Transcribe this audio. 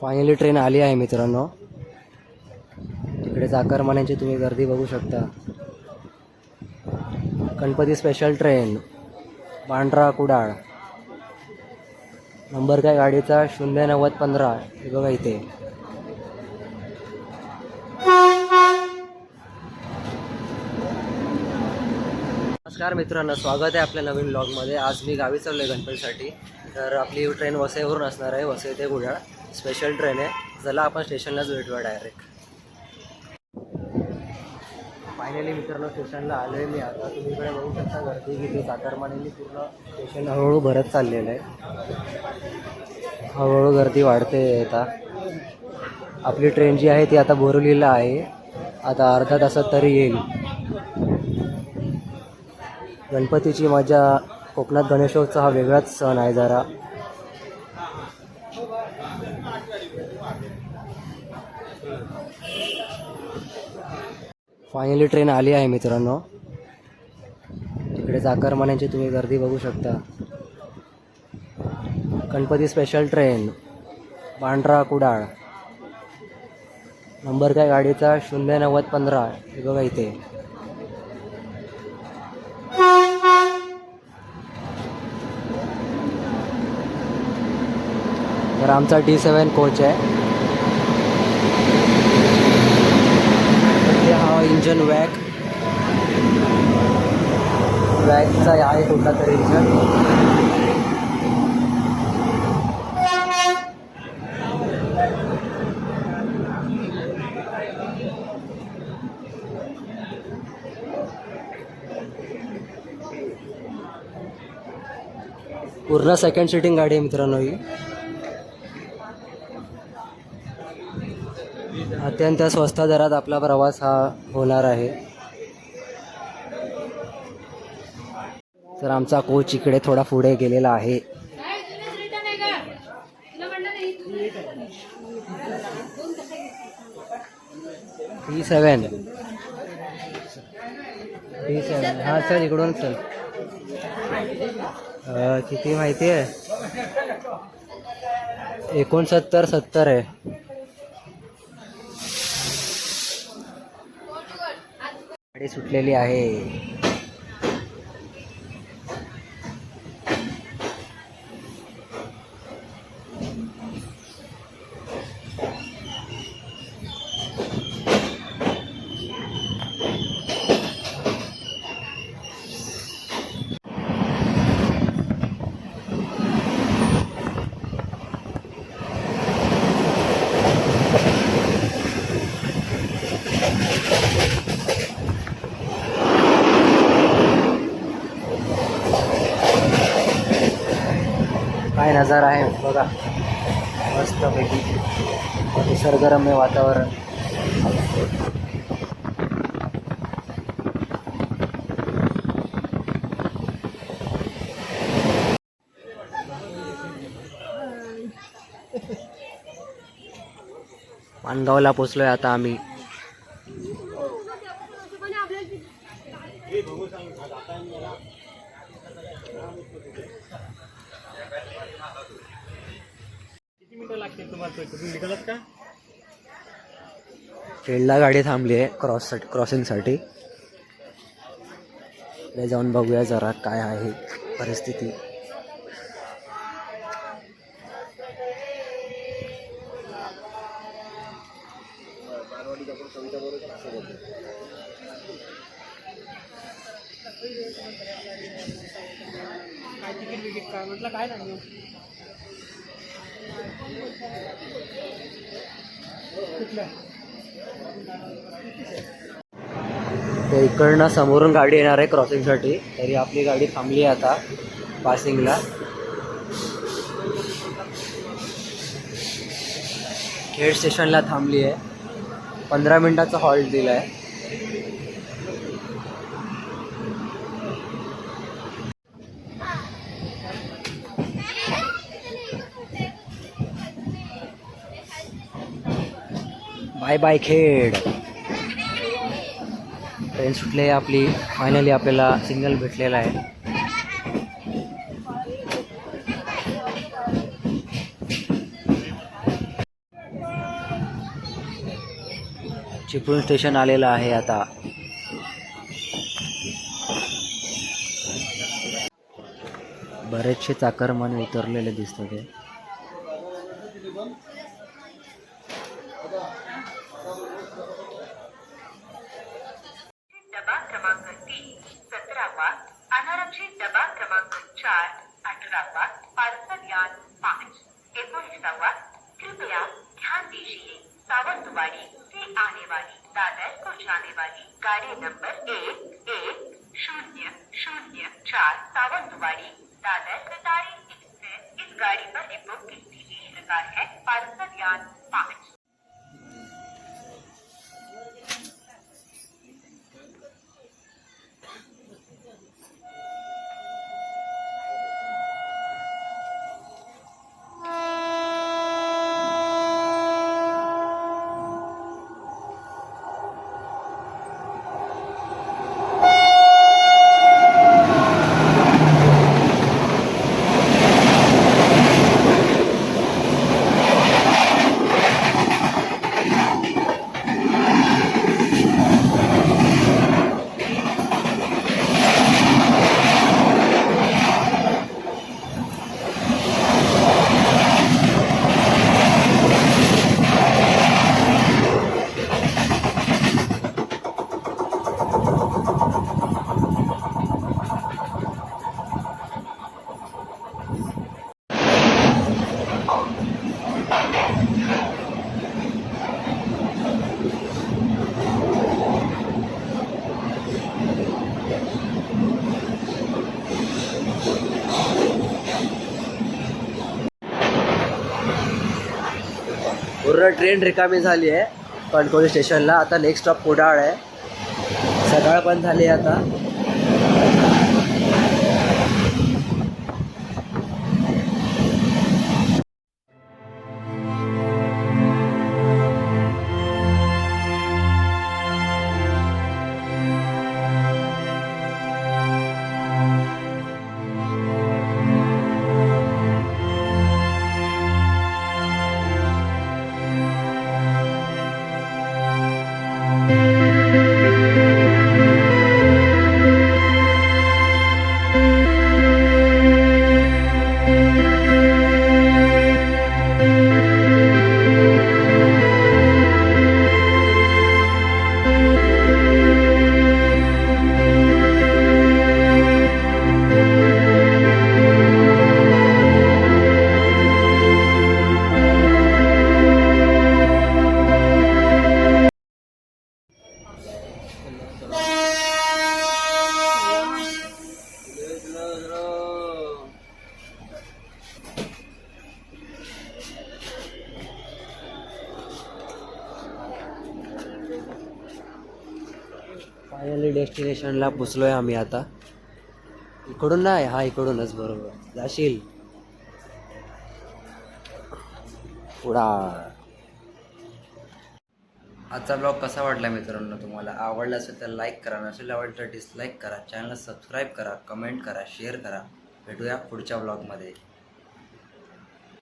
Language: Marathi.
फायनली ट्रेन आली आहे मित्रांनो. तिकडे चाकरमान्यांची तुम्ही गर्दी बघू शकता. गणपती स्पेशल ट्रेन पांढरा कुडाळ. नंबर काय गाडीचा? शून्य नव्वद पंधरा. हे बघा इथे. नमस्कार मित्रांनो स्वागत आहे आपल्या नवीन ब्लॉगमध्ये आज मी गावी चाललो आहे गणपतीसाठी. तर आपली ट्रेन वसईवरून असणार आहे वसई ते कुडाळ. स्पेशल ट्रेन आहे. चला आपण स्टेशनलाच भेटूया डायरेक्ट फायनली मित्रांनो स्टेशनला आलो आहे मी आता. तुम्ही इकडे बघू शकता गर्दी किती चाकरमान्यांनी पूर्ण स्टेशन हळूहळू भरत चाललेलं आहे. हळूहळू गर्दी वाढते आता. आपली ट्रेन जी आहे ती आता बोरवलीला आहे. आता अर्धा तासात तरी येईल. गणपतीची मजा कोकणात गणेशोत्सव हा वेगळाच सण आहे जरा. फायनली ट्रेन आली आहे मित्रांनो. तिकडे चाकरमान्यांची तुम्ही गर्दी बघू शकता. गणपती स्पेशल ट्रेन पांढरा कुडाळ. नंबर काय गाडीचा? शून्य नव्वद पंधरा. हे बघा इथे. तर आमचा डी सेवन कोच आहे तर हा इंजन वॅग वॅगचा आहे कुठला तरी इंजन. पूर्ण सेकंड सिटिंग गाडी आहे मित्रांनो ही. अत्यंत स्वस्त दरात आपला प्रवास हा होणार आहे. तर आमचा कोच इकडे थोडा पुढे गेलेला आहे. टी सेवन टी सेवन हां चल इकडून चल. किती माहिती आहे? एकोणसत्तर सत्तर आहे. गाडी सुटलेली आहे. नजारा आहे. बघा. मस्तपैकी निसर्गरम्य वातावरण. मानगावला पोचलोय आता आम्ही. ट्रेनला गाडी थांबली आहे क्रॉस क्रॉसिंगसाठी. पुढे जाऊन बघूया जरा काय आहे परिस्थिती. तर इकडनं समोरून गाडी येणार आहे क्रॉसिंगसाठी. तरी आपली गाडी थांबली आहे आता पासिंगला खेड स्टेशनला थांबली आहे. पंधरा मिनिटाचा हॉल्ट दिला आहे बाय बाय खेड. ट्रेन सुटले आपली. फायनली आपल्याला सिग्नल भेटलेला आहे. चिपळूण स्टेशन आलेलं आहे आता. बरेचसे चाकरमाने उतरलेले दिसतात पाँच एकोणीसावा कृपया ध्यान दीजिए सावंतवाड़ी से आने वाली दादर को जाने वाली गाड़ी नंबर एक एक शून्य शून्य चार सावंतवाड़ी दादर कतारी एक्सप्रेस इस गाड़ी पर रिपोर्ट की सीधी प्रकार है? पार्सल यान पाँच पूर्ण ट्रेन रिकामी झाली आहे. कणकवली स्टेशनला आता नेक्स्ट स्टॉप कुडाळ आहे. सकाळ पण झाली आहे आता. डेस्टिनेशनला पुसलो आहे आम्ही आता. इकडून नाही हा इकडूनच बरोबर. जाशील? पुढा आजचा ब्लॉग कसा वाटला मित्रांनो तुम्हाला? आवडला असेल तर लाईक करा नसेल आवडलं तर डिसलाईक करा. चॅनलला सबस्क्राईब करा कमेंट करा शेअर करा. भेटूया पुढच्या ब्लॉगमध्ये.